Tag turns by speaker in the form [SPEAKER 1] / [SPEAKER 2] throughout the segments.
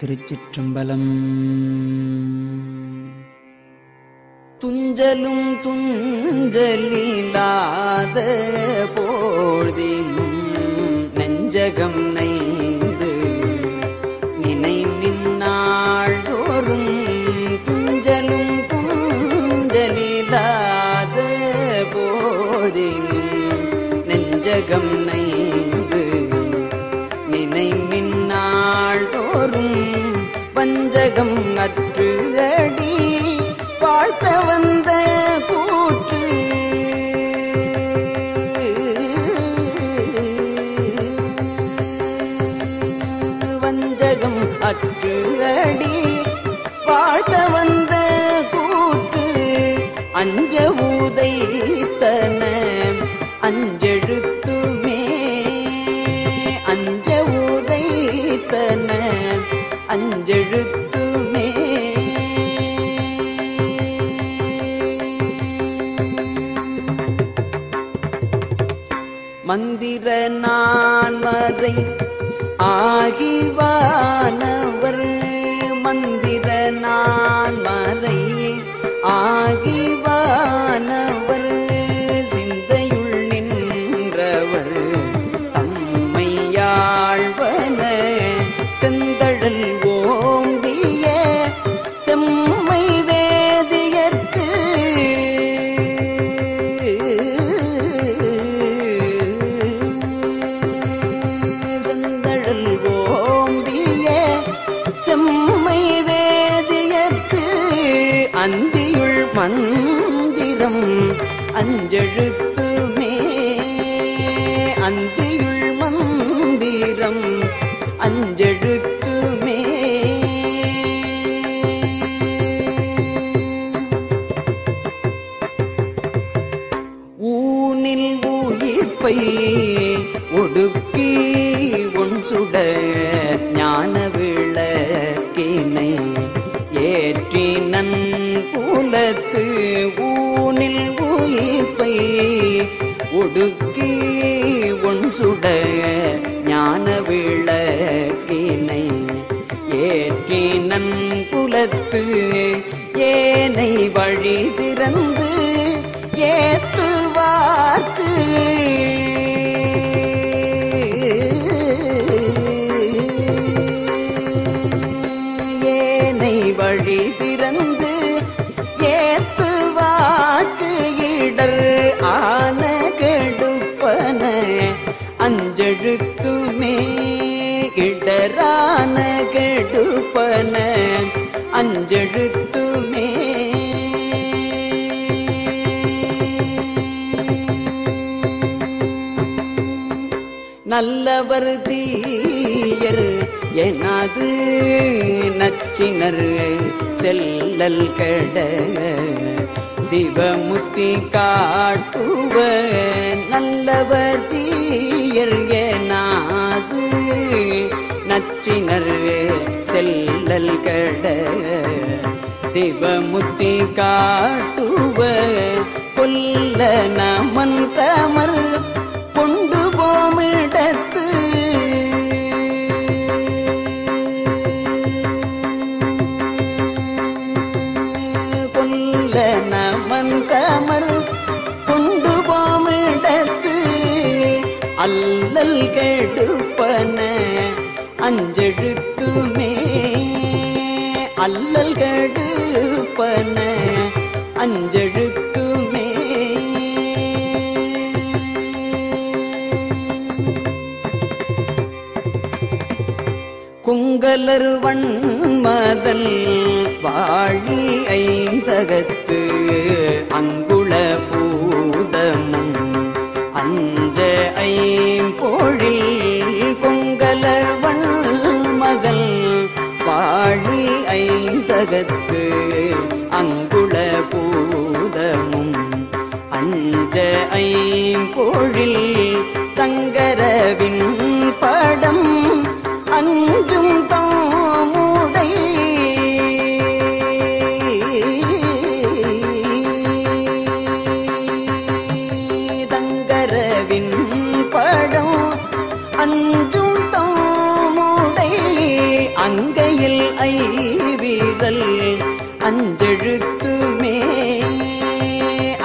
[SPEAKER 1] திருச்சிற்றம்பலம். துஞ்சலும் துஞ்சலில்லாத போழ்தினும் நெஞ்சகம் நைந்து நினைமின்னாள்தோறும் துஞ்சலும் துஞ்சலில்லாத போழ்தினும் நெஞ்சகம் நை வேதம் நற்று அடி வாழ்த்த வந்த கூற்று. வஞ்சகம் அற்று அடி மந்திர நான்மறை ஆகிவானவர். மந்திர நான்மறை ஆகிவானவர். சிந்தையுள் நின்றவர். தம்மையாழ்வன செந்தழல் ஓம்பிய செம்மை அஞ்செழுத்துமே அந்தியுள் மந்திரம் அஞ்செழுத்துமே. ஊனில் உயிர்ப்பை ஒடுக்கி ஒன் சுடை. வழி ஏத்துவார்க்கு ஏனை வழி திறந்து ஏத்துவாக்கு இடர் ஆன கெடுப்பன அஞ்செழுத்துமே இடரான கெடுப்பன அஞ்செழுத்துமே நல்லவர் தீயர் எனது நச்சினர் செல்லல் கட சிவமுத்தி காட்டுவ நல்லவர் தீயர் எனாது நச்சினர் செல்லல் கட சிவமுத்தி காட்டுவ கொல்ல நமன் கமர் நமன் கமர் கொண்டு போமிடத்து அல்லல் கெடுப்பன அஞ்செழுத்துமே. அல்லல் கெடுப்பன அஞ்செழுத்துமே. குங்கலர் வன்மதல் வாழி ஐந்தகத்து அங்குள பூதமும் அஞ்ச ஐம்பொழில் கொங்கலர் வன்மதல் வாழி ஐந்தகத்து அங்குள பூதமும் அஞ்ச ஐம்பொழில் தங்கரவின் அங்கையில் அஞ்செழுத்துமே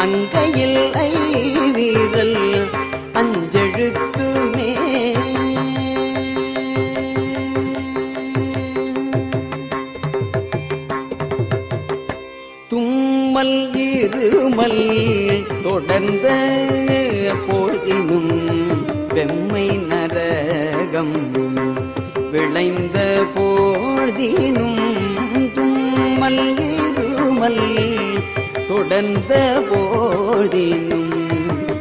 [SPEAKER 1] அங்கையில் ஐவீரல் அஞ்செழுத்துமே தும்மல் இருமல் தொடர்ந்த போதினும் வெம்மை நரகம் விளைந்த போதினும் தும்மல் இருமல். தொடர்ந்த போதினும்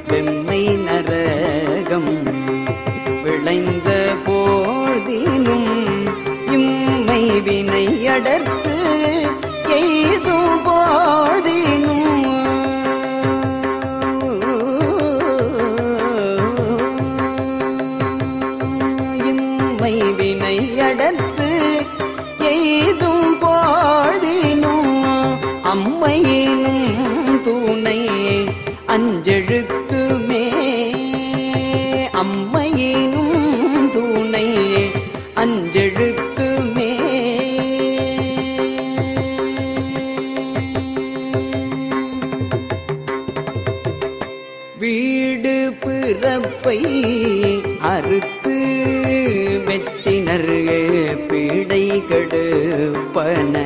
[SPEAKER 1] வெம்மை நரகம். விளைந்த போதினும் இம்மை வினை அடர்த்து எய்தும் போதினும் அம்மையினும் துணை அஞ்செழுத்துமே அம்மையினும் துணை அஞ்செழுத்துமே வீடு பிறப்பை அறுத்து மெச்சினர் பீடை கடுப்பன.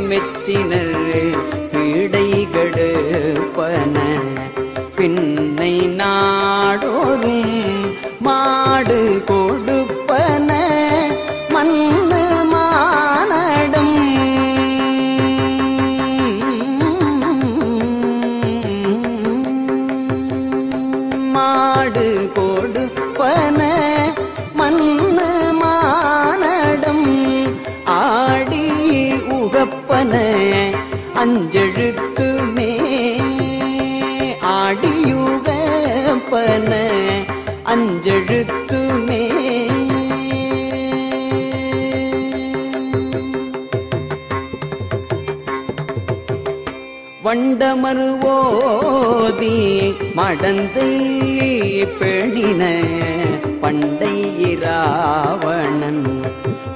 [SPEAKER 1] மெச்சினர் பீடைகடு பன பின்னை நாடோறும் மாடு கொடு அஞ்செழுத்துமே ஆடியுகப்பன அஞ்செழுத்துமே வண்டமருவோதி மடந்தை பெணின பண்டை இராவணன்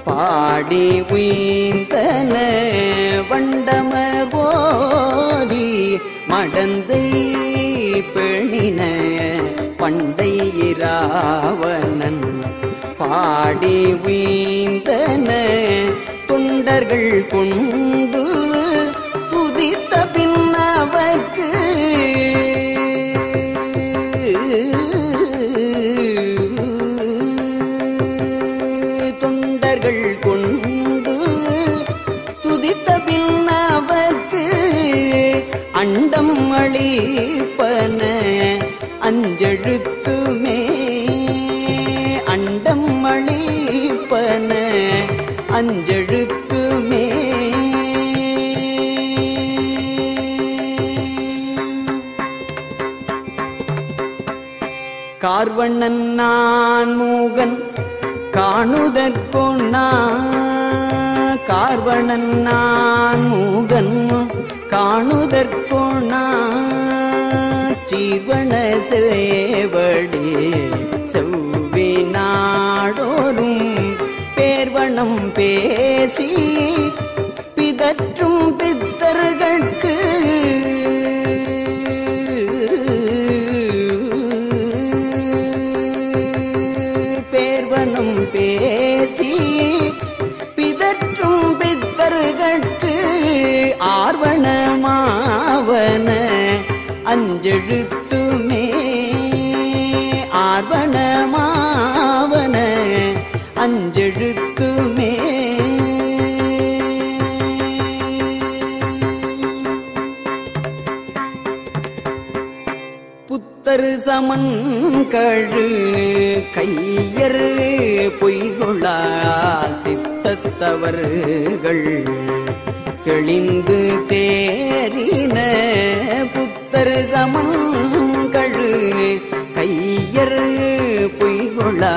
[SPEAKER 1] பாடி உய்ந்தன ஓதி மடந்தை பெணின பண்டை இராவணன். பாடி வீந்தன தொண்டர்கள் கொண்டு அளிப்பன அஞ்செழுத்துமே கார்வண்ணன் நான் மூகன் காணுதற்கொண்ணா கார்வணன் நான் மூகன் காணுதற்கொண்ணா ஜீவன சேவடி செவ்வி நாடோறும் பேர்வனம் பேசி பிதற்றும் பித்தர்கட்கு பேர்வனம் பேசி பிதற்றும் பித்தர்கட்கு ஆர்வணமாவன அஞ்செழுத்து புத்தரு சமன் கழு கையர் பொய்கொள்ளா சித்தத்தவர்கள். தெளிந்து தேறின புத்தர் சமன் கழு கையர் பொய்கொள்ளா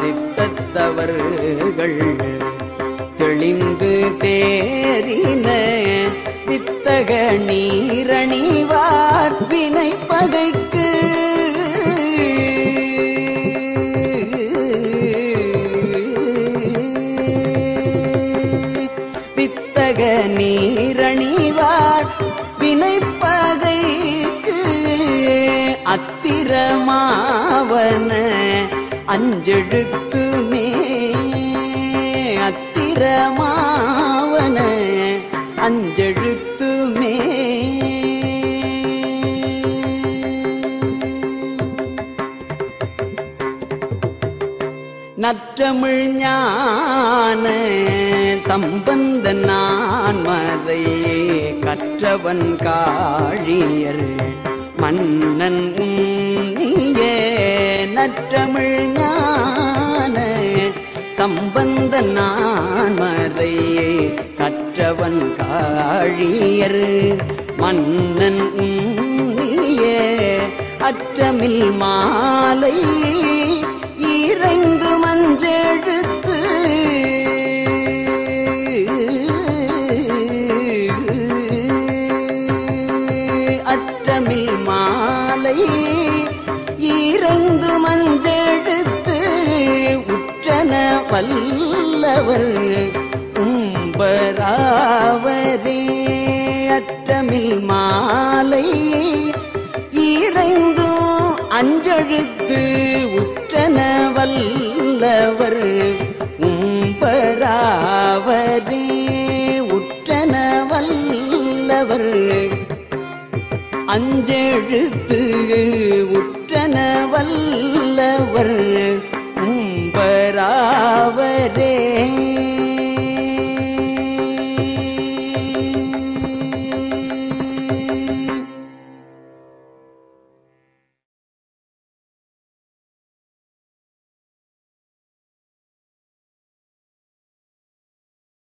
[SPEAKER 1] சித்தத்தவர்கள். தெளிந்து தேறின வித்தக நீரணிவார் வினை பகைக்கு. வித்தக நீரணிவார் வினை பகைக்கு. அத்திரமாவன அஞ்செழுத்துமே அத்திரமாவன அஞ்செழுத்து நற்றமிழ் ஞான சம்பந்த நான் மறை கற்றவன் காழியர் மன்னன் உன்னிய நற்றமிழ் ஞான சம்பந்த நான் மறை கற்றவன் காழியர் மன்னன் உன்னிய அற்றமில் மாலை இறைந்து மஞ்செழுத்து. அற்றமில் மாலை இறைந்து மஞ்செழுத்து. உற்றன வல்லவர் உம்பராவரே. அற்றமில் மாலை இறைந்து அஞ்செழுத்து. வல்லவர். உம்பராவரே உற்றன வல்லவர். அஞ்செழுத்து உற்றன வல்லவர்.